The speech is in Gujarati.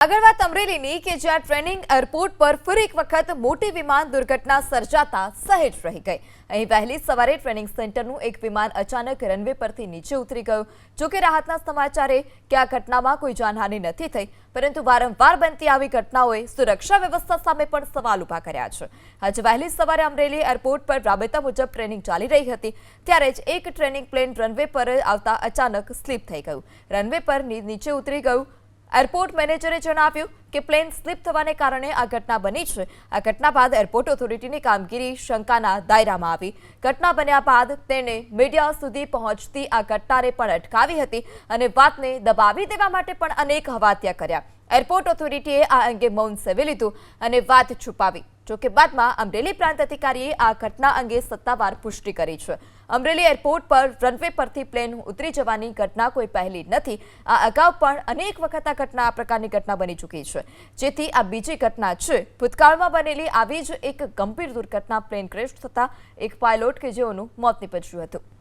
આગળ વાત અમરેલીની કે જ્યાં ટ્રેનિંગ એરપોર્ટ પર ફરી એક વખત મોટી વિમાન દુર્ઘટના સર્જાતા સહેજ રહી ગઈ. અહીં વહેલી સવારે ટ્રેનિંગ સેન્ટરનું એક વિમાન અચાનક રનવે પરથી નીચે ઉતરી ગયું. જોકે રાહતના સમાચારે કે આ ઘટનામાં કોઈ જાનહાનિ નથી થઈ, પરંતુ વારંવાર બનતી આવી ઘટનાઓએ સુરક્ષા વ્યવસ્થા સામે પણ સવાલ ઊભા કર્યા છે. આજે વહેલી સવારે અમરેલી એરપોર્ટ પર રાબેતા મુજબ ટ્રેનિંગ ચાલી રહી હતી, ત્યારે જ એક ટ્રેનિંગ પ્લેન રનવે પર આવતા અચાનક સ્લીપ થઈ ગયું. રનવે પર નીચે ઉતરી ગયું એરપોર્ટ મેનેજરે જણાવ્યું કે પ્લેન સ્લીપ થવાને કારણે આ ઘટના બની છે. આ ઘટના બાદ એરપોર્ટ ઓથોરિટીની કામગીરી શંકાના દાયરામાં આવી. ઘટના બન્યા બાદ તેણે મીડિયા સુધી પહોંચતી આ ઘટનાને પણ અટકાવી હતી અને વાતને દબાવી દેવા માટે પણ અનેક હવાત્યા કર્યા. એરપોર્ટ ઓથોરિટીએ આ અંગે મૌન સેવી લીધું અને વાત છુપાવી. જોકે બાદમાં અમરેલી પ્રાંત અધિકારીએ આ ઘટના અંગે સત્તાવાર પુષ્ટિ કરી છે. અમરેલી એરપોર્ટ પર રનવે પરથી પ્લેન ઉતરી જવાની ઘટના કોઈ પહેલી નથી. આ અગાઉ પણ અનેક વખત આ ઘટના આ પ્રકારની ઘટના બની ચૂકી છે. જેથી આ બીજી ઘટના છે. ભૂતકાળમાં બનેલી આવી જ એક ગંભીર દુર્ઘટના પ્લેન ક્રેશ થતા એક પાયલોટ કે જેઓનું મોત નીપજ્યું હતું.